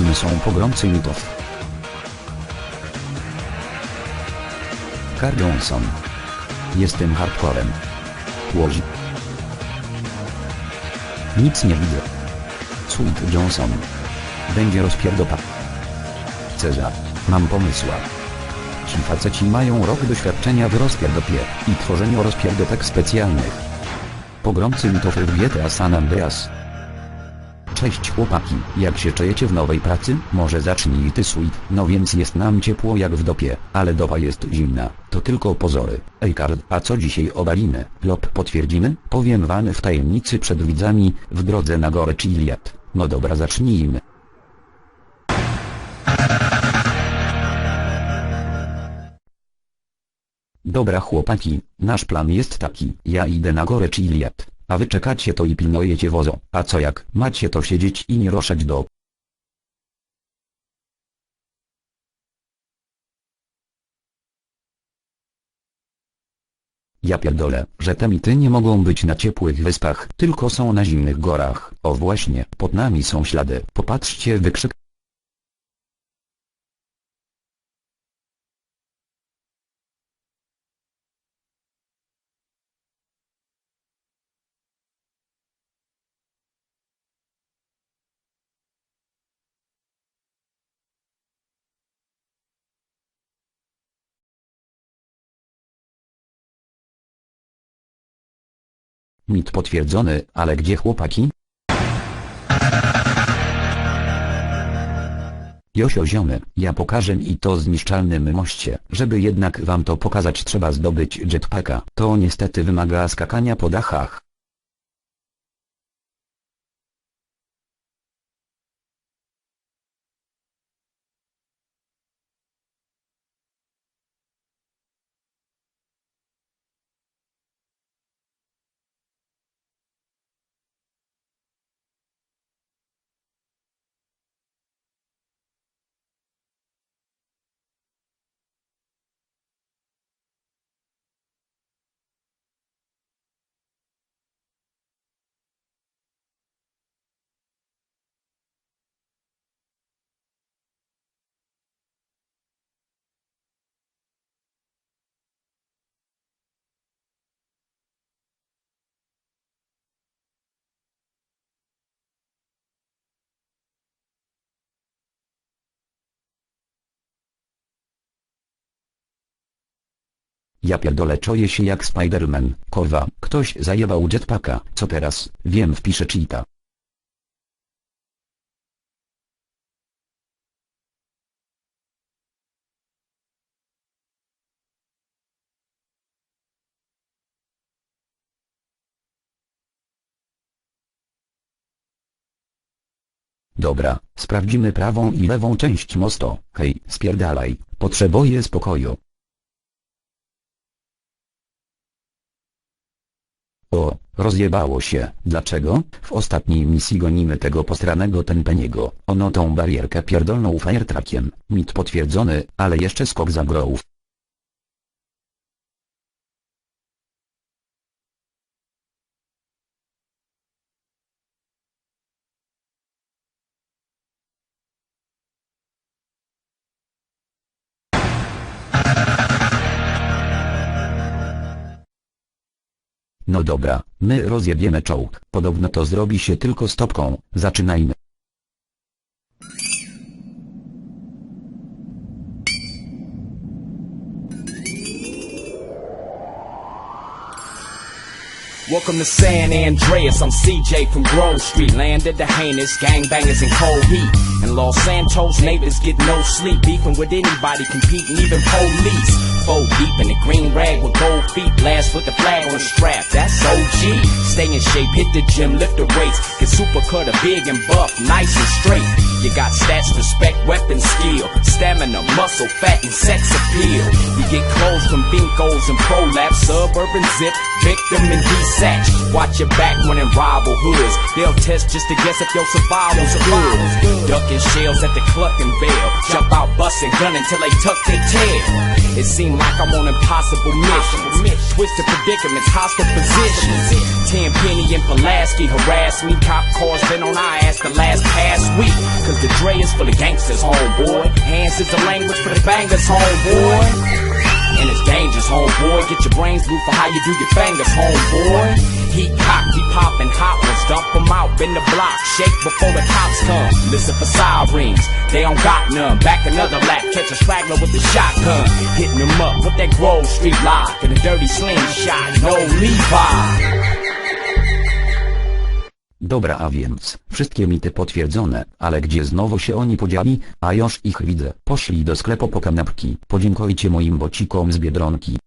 Kim są pogromcy mitów? Carl Johnson. Jestem hardcorem. Łozi. Nic nie widzę. Sweet Johnson. Będzie rozpierdopa. Cezar. Mam pomysła. Ci faceci mają rok doświadczenia w rozpierdopie i tworzeniu rozpierdopek specjalnych. Pogromcy mitów w GTA San Andreas. Cześć chłopaki, jak się czujecie w nowej pracy? Może zacznij ty sweet, no więc jest nam ciepło jak w dopie, ale dopa jest zimna, to tylko pozory. Ej Kard, a co dzisiaj obalimy? Lop potwierdzimy? Powiem wam w tajemnicy przed widzami, w drodze na gorę Chiliad. No dobra zacznijmy. Dobra chłopaki, nasz plan jest taki, ja idę na gorę Chiliad, a wy czekacie to i pilnujecie wozo, a co jak, macie to siedzieć i nie ruszać do... Ja pierdolę, że te mity nie mogą być na ciepłych wyspach, tylko są na zimnych gorach. O właśnie, pod nami są ślady. Popatrzcie wykrzyk. Mit potwierdzony, ale gdzie chłopaki? Josio ziomy, ja pokażę i to zniszczalnym moście. Żeby jednak wam to pokazać trzeba zdobyć jetpacka. To niestety wymaga skakania po dachach. Ja pierdolę się jak Spiderman. Kurwa, ktoś zajebał jetpacka. Co teraz? Wiem wpiszę cheata. Dobra, sprawdzimy prawą i lewą część mostu. Hej, spierdalaj, potrzebuję spokoju. O, rozjebało się. Dlaczego? W ostatniej misji gonimy tego postranego tempeniego. Ono tą barierkę pierdolną firetrackiem. Mit potwierdzony, ale jeszcze skok za. No dobra, my rozjebiemy czołg. Podobno to zrobi się tylko stopką. Zaczynajmy. Welcome to San Andreas, I'm CJ from Grove Street Landed the heinous gangbangers in cold heat And Los Santos neighbors get no sleep Beefing with anybody, competing, even police Four deep in the green rag with gold feet Blast with the flag on the strap, that's OG Stay in shape, hit the gym, lift the weights. Get super cutter, big and buff, nice and straight You got stats, respect, weapon skill Stamina, muscle, fat and sex appeal. You get clothes from Binkos and Prolapse Suburban zip, victim and desatch Watch your back when in rival hoods They'll test just to guess if your survival's good. Ducking shells at the clucking bell. Jump out busting gun until they tuck their tail. It seemed like I'm on impossible missions. Twisted predicaments, hostile positions. Ten penny and Pulaski harass me. Cop cars been on our ass the last past week. Cause the Dre is full of gangsters, homeboy. Hands is the language for the bangers, homeboy. And it's dangerous, homeboy. Get your brains blue for how you do your fingers, homeboy. He cocked, he poppin' hot ones, dump 'em out, bend the block, shake before the cops come. Listen for sirens, they don't got none. Back another lap, catch a straggler with a shotgun. Hitting them up with that Grove Street lock and a dirty slingshot, no Levi. Dobra a więc, wszystkie mity potwierdzone, ale gdzie znowu się oni podzieli, a już ich widzę, poszli do sklepu po kanapki, podziękujcie moim bocikom z Biedronki.